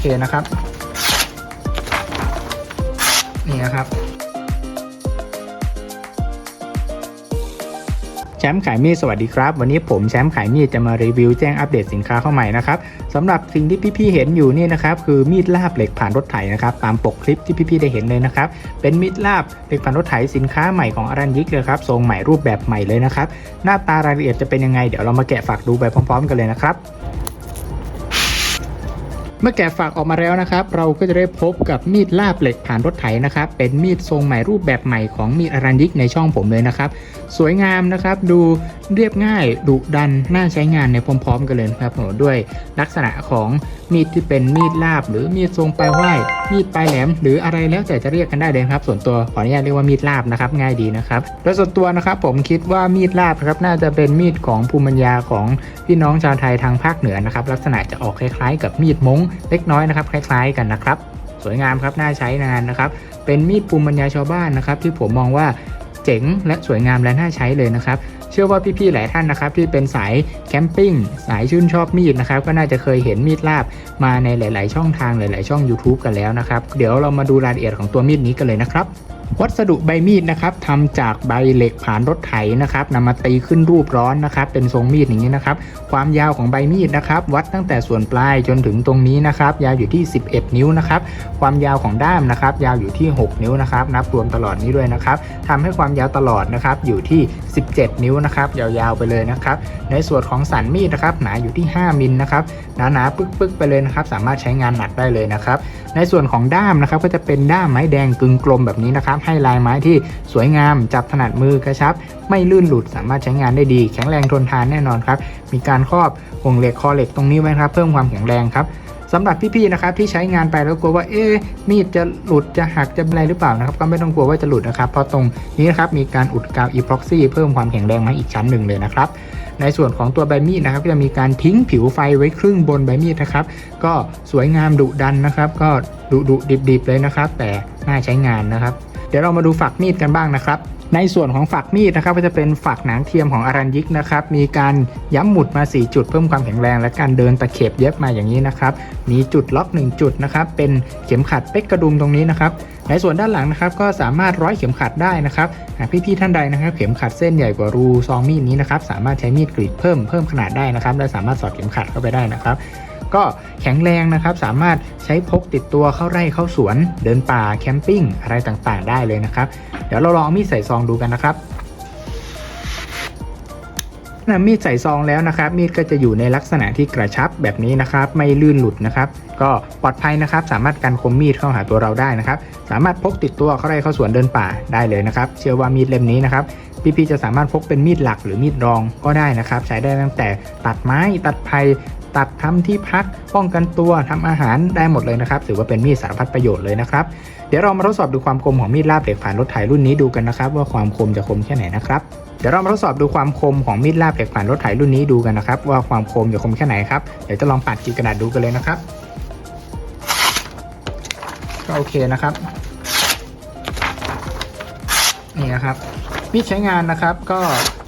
เคนะครับ นี่นะครับ แชมป์ขายมีดสวัสดีครับ วันนี้ผมแชมป์ขายมีดจะมารีวิวแจ้งอัปเดตสินค้าเข้าใหม่นะครับสำหรับสิ่งที่พี่ๆเห็นอยู่นี่นะครับคือมีดลาบเหล็กผ่านรถไถนะครับตามปกคลิปที่พี่ๆได้เห็นเลยนะครับเป็นมีดลาบเหล็กผ่านรถไถสินค้าใหม่ของอารันยิกเลยครับทรงใหม่รูปแบบใหม่เลยนะครับหน้าตารายละเอียดจะเป็นยังไงเดี๋ยวเรามาแกะฝากดูไปพร้อม ๆ กันเลยนะครับ เมื่อแกะฝากออกมาแล้วนะครับ เราก็จะได้พบกับมีดลาบเหล็กผ่านรถไถนะครับ เป็นมีดทรงใหม่รูปแบบใหม่ของมีดอารันยิกในช่องผมเลยนะครับ สวยงามนะครับ ดูเรียบง่ายดุดัน น่าใช้งานในพร้อม ๆ กันเลยครับผมด้วยลักษณะของมีดที่เป็นมีดลาบ หรือมีดทรงปลายว่ายมีดปลายแหลม หรืออะไรแล้วแต่จะเรียกกันได้เลยครับ ส่วนตัวขออนุญาตเรียกว่ามีดลาบนะครับง่ายดีนะครับโดยส่วนตัวนะครับผมคิดว่ามีดลาบครับน่าจะเป็นมีดของภูมิปัญญาของพี่น้องชาวไทยทางภาคเหนือนะครับลักษณะจะออกคล้ายๆ กับมีดม้งเล็กน้อยนะครับ คล้าย ๆ กันนะครับ สวยงามครับน่าใช้งานนะครับ เป็นมีดปูมปัญญาชาวบ้านนะครับ ที่ผมมองว่าเจ๋งและสวยงามและน่าใช้เลยนะครับ เชื่อว่าพี่ๆหลายท่านนะครับที่เป็นสายแคมปิ้งสายชื่นชอบมีดนะครับก็น่าจะเคยเห็นมีดลาบมาในหลาย ๆ ช่องทางหลาย ๆ ช่อง YouTube กันแล้วนะครับ เดี๋ยวเรามาดูรายละเอียดของตัวมีดนี้กันเลยนะครับ วัสดุใบมีดนะครับทำจากใบเหล็กผ่านรถไถนะครับนำมาตีขึ้นรูปร้อนนะครับ เป็นทรงมีดอย่างนี้นะครับ ความยาวของใบมีดนะครับ วัดตั้งแต่ส่วนปลายจนถึงตรงนี้นะครับ ยาวอยู่ที่ 11 นิ้วนะครับ ความยาวของด้ามนะครับ ยาวอยู่ที่ 6 นิ้วนะครับ นับรวมตลอดนี้ด้วยนะครับทำให้ความยาวตลอดนะครับ อยู่ที่ 17 นิ้วนะครับ ยาวๆไปเลยนะครับ ในส่วนของสันมีดนะครับ หนาอยู่ที่ 5มิลนะครับ หนาๆปึ๊กๆไปเลยนะครับ สามารถใช้งานหนักได้เลยนะครับ ในส่วนของด้ามนะครับ ก็จะเป็นด้ามไม้แดงกึ่งกลมแบบนี้นะครับให้ลายไม้ที่สวยงาม จับถนัดมือกระชับ ไม่ลื่นหลุดสามารถใช้งานได้ดี แข็งแรงทนทานแน่นอนครับ มีการครอบห่วงเหล็กคอเหล็กตรงนี้ไว้ครับเพิ่มความแข็งแรงครับสำหรับพี่ๆนะครับที่ใช้งานไปแล้วกลัวว่าเอ๊มีดจะหลุดจะหักจะอะไรหรือเปล่านะครับ ก็ไม่ต้องกลัวว่าจะหลุดนะครับเพราะตรงนี้นะครับมีการอุดกาวอีพ็อกซี่เพิ่มความแข็งแรงมาอีกชั้นหนึ่งเลยนะครับในส่วนของตัวใบมีดนะครับก็จะมีการทิ้งผิวไฟไว้ครึ่งบนใบมีดนะครับ ก็สวยงามดุดันนะครับ ก็ดุดุดิบดิบๆเลยนะครับ แต่น่าใช้งานนะครับ เดี๋ยวเรามาดูฝักมีดกันบ้างนะครับ ในส่วนของฝักมีดนะครับก็จะเป็นฝักหนังเทียมของอารันยิกนะครับ มีการย้ำหมุดมา 4 จุดเพิ่มความแข็งแรง และการเดินตะเข็บเย็บมาอย่างนี้นะครับ มีจุดล็อก 1 จุดนะครับ เป็นเข็มขัดเป๊กกระดุมตรงนี้นะครับในส่วนด้านหลังนะครับก็สามารถร้อยเข็มขัดได้นะครับหากพี่ๆท่านใดนะครับ เข็มขัดเส้นใหญ่กว่ารูซองมีดนี้นะครับสามารถใช้มีดกรีดเพิ่มเพิ่มขนาดได้นะครับและสามารถสอดเข็มขัดเข้าไปได้นะครับ ก็แข็งแรงนะครับ สามารถใช้พกติดตัวเข้าไร่เข้าสวน เดินป่าแคมปิ้งอะไรต่างๆ ได้เลยนะครับ เดี๋ยวเราลองมีดใส่ซองดูกันนะครับนำมีดใส่ซองแล้วนะครับ มีดก็จะอยู่ในลักษณะที่กระชับแบบนี้นะครับ ไม่ลื่นหลุดนะครับ ก็ปลอดภัยนะครับ สามารถกันคมมีดเข้าหาตัวเราได้นะครับ สามารถพกติดตัวเข้าไร่เข้าสวนเดินป่าได้เลยนะครับ เชื่อว่ามีดเล่มนี้นะครับพี่ๆจะสามารถพกเป็นมีดหลักหรือมีดรองก็ได้นะครับ ใช้ได้ตั้งแต่ตัดไม้ตัดไผ่ ตัดทำที่พัก ป้องกันตัวทำอาหารได้หมดเลยนะครับ ถือว่าเป็นมีดสารพัดประโยชน์เลยนะครับ เดี๋ยวเรามาทดสอบดูความคมของมีดลาบเหล็กผ่านรถไถรุ่นนี้ดูกันนะครับ ว่าความคมจะคมแค่ไหนนะครับเดี๋ยวเรามาทดสอบดูความคมของมีดลาบเหล็กผ่านรถไถรุ่นนี้ดูกันนะครับ ว่าความคมจะคมแค่ไหนครับเดี๋ยวจะลองปัดจีกระดาษดูกันเลยนะครับก็โอเคนะครับนี่นะครับมีดใช้งานนะครับก็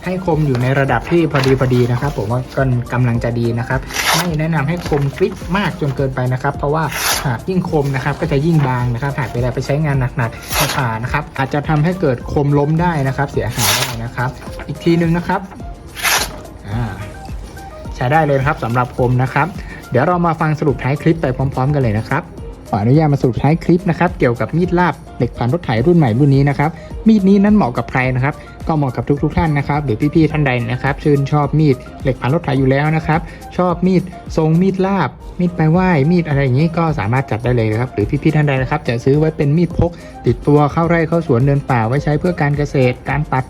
ให้คมอยู่ในระดับที่พอดีพอดีนะครับ ผมว่าก็กำลังจะดีนะครับ ไม่แนะนำให้คมกริบมากจนเกินไปนะครับ เพราะว่าหากยิ่งคมนะครับก็จะยิ่งบางนะครับ หากเวลาไปใช้งานหนักๆผ่านะครับ อาจจะทำให้เกิดคมล้มได้นะครับ เสียหายได้นะครับ อีกทีนึงนะครับใช้ได้เลยนะครับสำหรับคมนะครับ เดี๋ยวเรามาฟังสรุปท้ายคลิปไปพร้อม ๆ กันเลยนะครับ ออนุญาตมาสรุปท้ายคลิปนะครับเกี่ยวกับมีดลาบเหล็กผ่านรถไถรุ่นใหม่รุ่นนี้นะครับมีดนี้นั้นเหมาะกับใครนะครับก็เหมาะกับทุกๆท่านนะครับหรือพี่ๆท่านใดนะครับชื่นชอบมีดเหล็กผ่านรถไถอยู่แล้วนะครับชอบมีดทรงมีดลาบ มีดไปลายว่ายมีดอะไรอย่างนี้ก็สามารถจัดได้เลยครับหรือพี่ๆท่านใดนะครับจะซื้อไว้เป็นมีดพก ติดตัวเข้าไร่เข้าสวนเดินป่าไว้ใช้เพื่อการเกษตรการตัด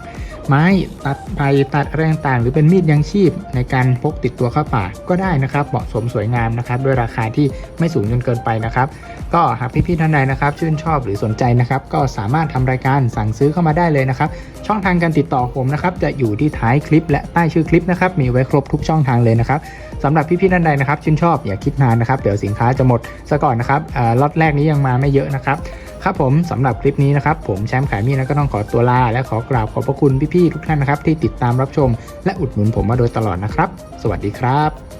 ไม้ตัดใบตัดอะไรต่างๆหรือเป็นมีดยังชีพในการพกติดตัวเข้าป่าก็ได้นะครับ เหมาะสมสวยงามนะครับ ด้วยราคาที่ไม่สูงจนเกินไปนะครับ ก็หากพี่ๆท่านใดนะครับ ชื่นชอบหรือสนใจนะครับ ก็สามารถทำรายการสั่งซื้อเข้ามาได้เลยนะครับ ช่องทางการติดต่อผมนะครับ จะอยู่ที่ท้ายคลิป และใต้ชื่อคลิปนะครับ มีไว้ครบทุกช่องทางเลยนะครับ สำหรับพี่ๆท่านใดนะครับชื่นชอบอย่าคิดนานนะครับเดี๋ยวสินค้าจะหมดซะก่อนนะครับล็อตแรกนี้ยังมาไม่เยอะนะครับครับผมสำหรับคลิปนี้นะครับผมแชมป์ขายมีดแล้วก็ต้องขอตัวลา และขอกราบขอบพระคุณพี่ๆทุกท่านนะครับที่ติดตามรับชม และอุดหนุนผมมาโดยตลอดนะครับ สวัสดีครับ